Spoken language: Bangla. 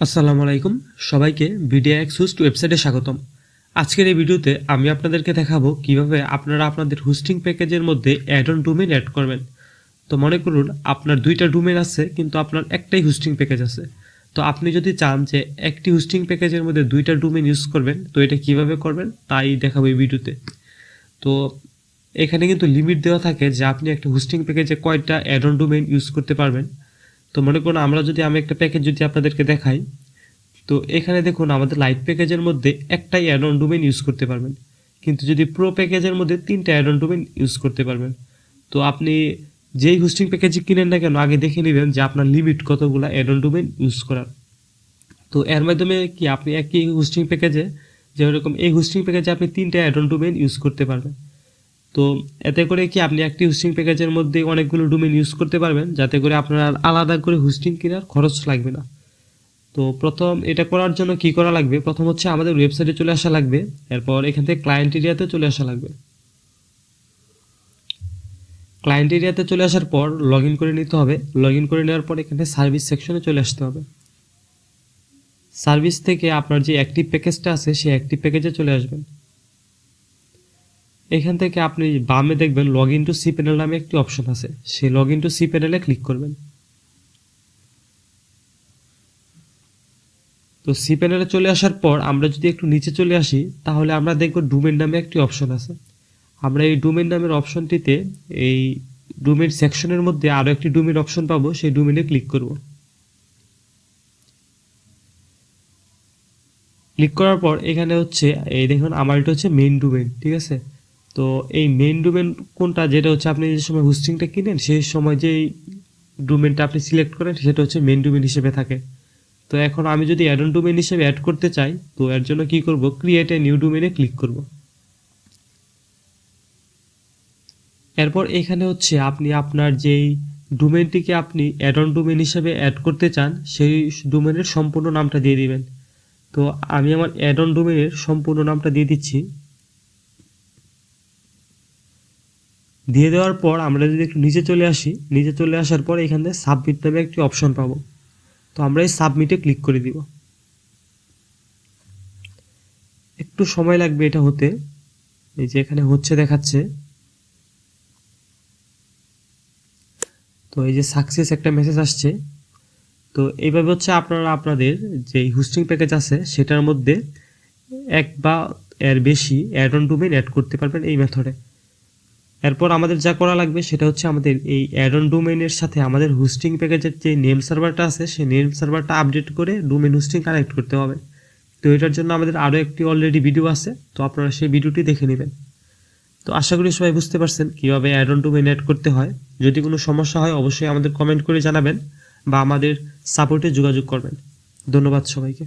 আসসালামু আলাইকুম। সবাইকে ভিডিও এক্স হোস্ট ওয়েবসাইটে স্বাগতম। আজকের এই ভিডিওতে আমি আপনাদেরকে দেখাবো কীভাবে আপনারা আপনাদের হোস্টিং প্যাকেজের মধ্যে অ্যাড অন ডোমেন অ্যাড করবেন। তো মনে করুন, আপনার দুইটা ডোমেন আছে, কিন্তু আপনার একটাই হোস্টিং প্যাকেজ আছে। তো আপনি যদি চান যে একটি হোস্টিং প্যাকেজের মধ্যে দুইটা ডোমেন ইউজ করবেন, তো এটা কীভাবে করবেন তাই দেখাবো এই ভিডিওতে। তো এখানে কিন্তু লিমিট দেওয়া থাকে যে আপনি একটা হোস্টিং প্যাকেজে কয়টা অ্যাড অন ডোমেন ইউজ করতে পারবেন। তো মনে করুন আমরা যদি, আমি একটা প্যাকেজ যদি আপনাদেরকে দেখাই, তো এখানে দেখুন আমাদের লাইট প্যাকেজের মধ্যে একটাই অ্যাড অন ডোমেন ইউজ করতে পারবেন। কিন্তু যদি প্রো প্যাকেজের মধ্যে তিনটা অ্যাড অন ডোমেন ইউজ করতে পারবেন, তো আপনি যেই হোস্টিং প্যাকেজ কিনেন না কেন, আগে দেখে নেবেন যে আপনার লিমিট কতগুলো অ্যাডন ডোমেন ইউজ করার। তো এর মাধ্যমে কি আপনি একই হোস্টিং প্যাকেজে যেরকম এই হোস্টিং প্যাকেজে আপনি তিনটা অ্যাড অন ডোমেন ইউজ করতে পারবেন। তো এতে করে কি আপনি একটি হোস্টিং প্যাকেজের মধ্যে অনেকগুলো ডোমেন ইউজ করতে পারবেন? যাতে করে আপনার আলাদা করে হোস্টিং কেনার খরচ লাগবে না। তো প্রথম এটা করার জন্য কি করা লাগবে? প্রথম হচ্ছে আমাদের ওয়েবসাইটে চলে আসা লাগবে। এরপর এখান থেকে ক্লায়েন্ট এরিয়াতে চলে আসা লাগবে। ক্লায়েন্ট এরিয়াতে চলে আসার পর লগ করে নিতে হবে। লগ করে নেওয়ার পর এখানে সার্ভিস সেকশনে চলে আসতে হবে। সার্ভিস থেকে আপনার যে অ্যাক্টিভ প্যাকেজটা আছে, সেই অ্যাক্টিভ প্যাকেজে চলে আসবেন। এখান থেকে আপনি বামে দেখবেন log in to C panel নামে একটি অপশন আছে। সেই লগ ইন টু সি প্যানেলে ক্লিক করবেন। তো সি প্যানেলে চলে আসার পর আমরা যদি একটু নিচে চলে আসি, তাহলে আমরা দেখব ডোমেন নামে একটি অপশন আছে। আমরা এই ডোমেন নামের অপশনটিতে এই ডোমেন সেকশনের মধ্যে আরও একটি ডোমেন অপশন পাবো, সেই ডোমেনে ক্লিক করব। ক্লিক করার পর এখানে হচ্ছে, এই দেখুন, আমার এটা হচ্ছে মেইন ডোমেন ঠিক আছে? তো এই মেন ডোমেন কোনটা? যেটা হচ্ছে আপনি যে সময় হোস্টিংটা কিনেন, সেই সময় যেই ডোমেনটা আপনি সিলেক্ট করেন, সেটা হচ্ছে মেইন ডোমেন হিসেবে থাকে। তো এখন আমি যদি অ্যাডন ডোমেন হিসেবে অ্যাড করতে চাই, তো এর জন্য কি করব? ক্রিয়েট এ নিউ ডোমেনে ক্লিক করব। এরপর এখানে হচ্ছে আপনি আপনার যেই ডোমেনটিকে আপনি অ্যাডন ডোমেন হিসেবে অ্যাড করতে চান, সেই ডোমেনের সম্পূর্ণ নামটা দিয়ে দিবেন। তো আমি আমার অ্যাডন ডোমেনের সম্পূর্ণ নামটা দিয়ে দিচ্ছি। দিয়ে দেওয়ার পর আমরা যদি একটু নিচে চলে আসি, নিচে চলে আসার পর এখানে সাবমিট নামে একটি অপশন পাবো। তো আমরা এই সাবমিটে ক্লিক করে দিব। একটু সময় লাগবে এটা হতে। এই যে এখানে হচ্ছে দেখাচ্ছে। তো এই যে সাকসেস একটা মেসেজ আসছে। তো এইভাবে হচ্ছে আপনারা আপনাদের যে হোস্টিং প্যাকেজ আছে, সেটার মধ্যে এক বা এর বেশি অ্যাড অন ডোমেন অ্যাড করতে পারবেন এই মেথডে এরপর আমাদের যা করা লাগবে সেটা হচ্ছে আমাদের এই অ্যাডন ডোমেনের সাথে আমাদের হোস্টিং প্যাকেজের যে নেম সার্ভারটা আছে, সেই নেম সার্ভারটা আপডেট করে ডোমেন হোস্টিং কানেক্ট করতে হবে। তো এটার জন্য আমাদের আরও একটি অলরেডি ভিডিও আছে, তো আপনারা সেই ভিডিওটি দেখে নেবেন। তো আশা করি সবাই বুঝতে পারছেন কীভাবে অ্যাডন ডোমেন অ্যাড করতে হয়। যদি কোনো সমস্যা হয়, অবশ্যই আমাদের কমেন্ট করে জানাবেন বা আমাদের সাপোর্টে যোগাযোগ করবেন। ধন্যবাদ সবাইকে।